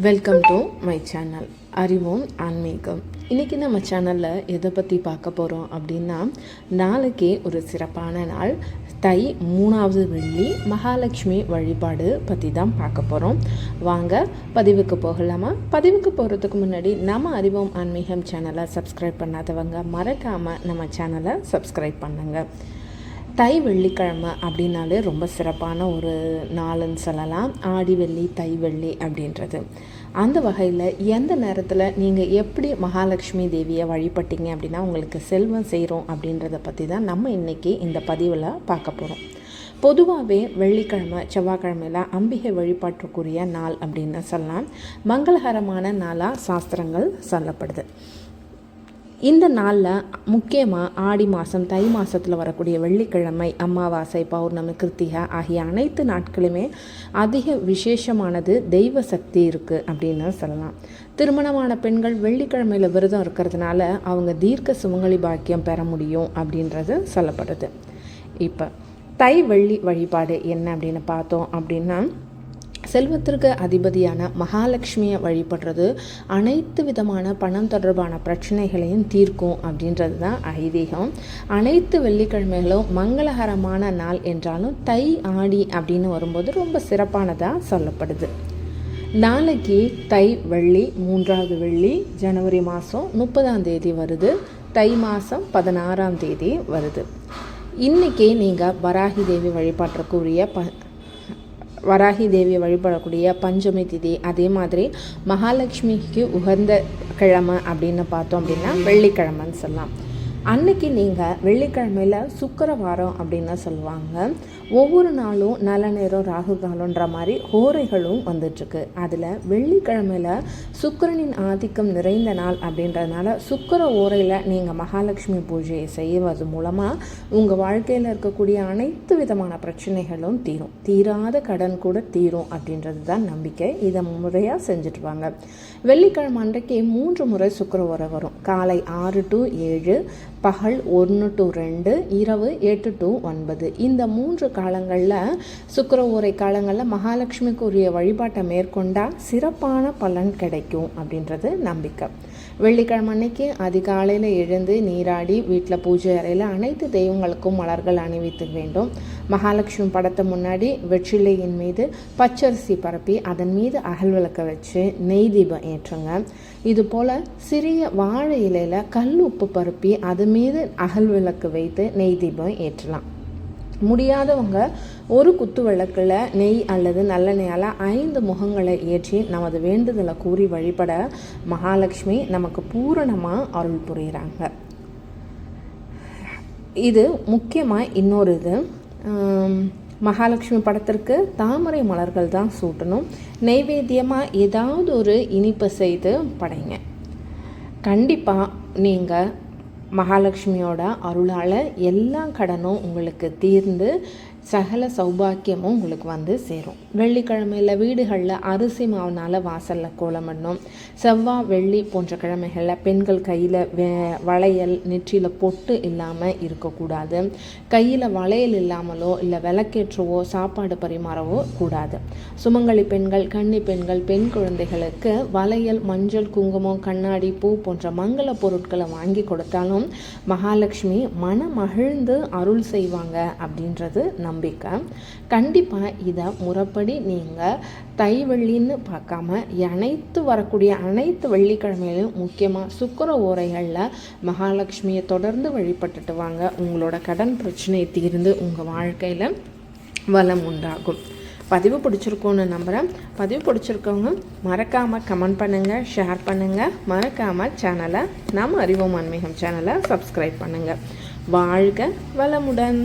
Welcome to my channel அறிவோம் ஆன்மீகம் இன்றைக்கி நம்ம சேனலில் எதை பற்றி பார்க்க போகிறோம் அப்படின்னா நாளைக்கே ஒரு சிறப்பான நாள் தை மூணாவது வெள்ளி மகாலட்சுமி வழிபாடு பற்றி தான் பார்க்க போகிறோம் வாங்க பதிவுக்கு போகலாமா? பதிவுக்கு போகிறதுக்கு முன்னாடி நம்ம அறிவோம் ஆன்மீகம் சேனலை சப்ஸ்கிரைப் பண்ணாதவங்க மறக்காமல் நம்ம சேனலை சப்ஸ்கிரைப் பண்ணுங்கள் தை வெள்ளிக்கிழமை அப்படின்னாலே ரொம்ப சிறப்பான ஒரு நாளுன்னு சொல்லலாம். ஆடி வெள்ளி தை வெள்ளி அப்படின்றது. அந்த வகையில் எந்த நேரத்தில் நீங்கள் எப்படி மகாலட்சுமி தேவியை வழிபட்டீங்க அப்படின்னா உங்களுக்கு செல்வம் செய்கிறோம் அப்படின்றத பற்றி தான் நம்ம இன்றைக்கி இந்த பதிவில் பார்க்க போகிறோம் பொதுவாகவே வெள்ளிக்கிழமை செவ்வாய்க்கிழமையில் அம்பிகை வழிபாட்டுக்குரிய நாள் அப்படின்னு சொல்லலாம். மங்களகரமான நாளாக சாஸ்திரங்கள் சொல்லப்படுது. இந்த நாளில் முக்கியமாக ஆடி மாதம் தை மாதத்தில் வரக்கூடிய வெள்ளிக்கிழமை அமாவாசை பௌர்ணமி கிருத்திகை ஆகிய அனைத்து நாட்களுமே அதிக விசேஷமானது தெய்வ சக்தி இருக்குது அப்படின்னு சொல்லலாம். திருமணமான பெண்கள் வெள்ளிக்கிழமையில் விரதம் இருக்கிறதுனால அவங்க தீர்க்க சுமங்கலி பாக்கியம் பெற முடியும் அப்படின்றது சொல்லப்படுது. இப்போ தை வெள்ளி வழிபாடு என்ன அப்படின்னு பார்த்தோம் அப்படின்னா செல்வத்திற்கு அதிபதியான மகாலட்சுமியை வழிபடுறது அனைத்து விதமான பணம் தொடர்பான பிரச்சனைகளையும் தீர்க்கும் அப்படின்றது தான் ஐதீகம். அனைத்து வெள்ளிக்கிழமைகளும் மங்களகரமான நாள் என்றாலும் தை ஆடி அப்படின்னு வரும்போது ரொம்ப சிறப்பானதாக சொல்லப்படுது. நாளைக்கு தை வெள்ளி மூன்றாவது வெள்ளி ஜனவரி மாதம் முப்பதாம் தேதி வருது. தை மாதம் பதினாறாம் தேதி வருது. இன்றைக்கி நீங்கள் வராகி தேவி வழிபாட்டுக்குரிய ப வராகி தேவியை வழிபடக்கூடிய பஞ்சமி திதி அதே மாதிரி மகாலட்சுமிக்கு உகந்த கிழமை அப்படின்னு பார்த்தோம் அப்படின்னா வெள்ளிக்கிழமைன்னு சொல்லலாம். அன்னைக்கு நீங்கள் வெள்ளிக்கிழமையில் சுக்கரவாரம் அப்படின்னு சொல்லுவாங்க. ஒவ்வொரு நாளும் நல்ல நேரம் ராகு காலன்ற மாதிரி ஹோரைகளும் வந்துட்டுருக்கு. அதில் வெள்ளிக்கிழமையில் சுக்கரனின் ஆதிக்கம் நிறைந்த நாள் அப்படின்றதுனால சுக்கர ஓரையில் நீங்கள் மகாலட்சுமி பூஜையை செய்வது மூலமாக உங்கள் வாழ்க்கையில் இருக்கக்கூடிய அனைத்து விதமான பிரச்சனைகளும் தீரும். தீராத கடன் கூட தீரும் அப்படின்றது தான் நம்பிக்கை. இதை முறையாக செஞ்சுட்டு வாங்க. வெள்ளிக்கிழமை அன்றைக்கு மூன்று முறை சுக்கர ஓரை வரும். காலை ஆறு டு ஏழு பகல் ஒன்று டு ரெண்டு இரவு எட்டு டு ஒன்பது. இந்த மூன்று காலங்களில் சுக்கர ஊரை காலங்களில் மகாலட்சுமிக்கு உரிய வழிபாட்டை மேற்கொண்டால் சிறப்பான பலன் கிடைக்கும் அப்படின்றது நம்பிக்கை. வெள்ளிக்கிழமை அன்னைக்கு அதிகாலையில் எழுந்து நீராடி வீட்டில் பூஜை அறையில் அனைத்து தெய்வங்களுக்கும் மலர்கள் அணிவித்து வேண்டும். மகாலட்சுமி படத்தை முன்னாடி வெற்றிலையின் மீது பச்சரிசி பரப்பி அதன் மீது அகல் விளக்க வச்சு நெய் தீபம் ஏற்றுங்க. இது போல் சிறிய வாழை இலையில் கல் உப்பு பருப்பி அது மீது அகல் விளக்கு வைத்து நெய் தீபம் ஏற்றலாம். முடியாதவங்க ஒரு குத்து விளக்கில் நெய் அல்லது நல்லெண்ணெயால் ஐந்து முகங்களை ஏற்றி நமது வேண்டுதலை கூறி வழிபட மகாலட்சுமி நமக்கு பூரணமாக அருள் புரிகிறாங்க. இது முக்கியமாக இன்னொரு இது. மகாலட்சுமி படத்திற்கு தாமரை மலர்கள் தான் சூட்டணும். நெய்வேத்தியமாக ஏதாவது ஒரு இனிப்பு செய்து படைங்க. கண்டிப்பாக நீங்கள் மகாலட்சுமியோட அருளால் எல்லா கடனும் உங்களுக்கு தீர்ந்து சகல சௌபாக்கியமும் உங்களுக்கு வந்து சேரும். வெள்ளிக்கிழமையில் வீடுகளில் அரிசி மாவுனால் வாசலில் கோலமிடணும் செவ்வாய் வெள்ளி போன்ற கிழமைகளில் பெண்கள் கையில் வே வளையல் நெற்றியில் பொட்டு இல்லாமல் இருக்கக்கூடாது. கையில் வளையல் இல்லாமலோ இல்லை விளக்கேற்றவோ சாப்பாடு பரிமாறவோ கூடாது. சுமங்கலி பெண்கள் கன்னி பெண்கள் பெண் குழந்தைகளுக்கு வளையல் மஞ்சள் குங்குமம் கண்ணாடி பூ போன்ற மங்கள பொருட்களை வாங்கி கொடுத்தாலும் மகாலட்சுமி மன மகிழ்ந்து அருள் செய்வாங்க அப்படின்றது நம்பிக்கை. கண்டிப்பாக இதை முறைப்படி நீங்கள் தை வெள்ளின்னு பார்க்காம அனைத்து வரக்கூடிய அனைத்து வெள்ளிக்கிழமையிலும் முக்கியமாக சுக்கர ஓரைகளில் மகாலட்சுமியை தொடர்ந்து வழிபட்டுட்டு வாங்க. உங்களோட கடன் பிரச்சனை தீர்ந்து உங்கள் வாழ்க்கையில் வளம் உண்டாகும். பதிவு பிடிச்சிருக்கோன்னு நம்புகிறேன் பதிவு பிடிச்சிருக்கவங்க மறக்காமல் கமெண்ட் பண்ணுங்கள் ஷேர் பண்ணுங்கள் மறக்காமல் சேனலை நாம் அறிவோம் ஆன்மீகம் சேனலை சப்ஸ்கிரைப் பண்ணுங்கள் வாழ்க வளமுடன்.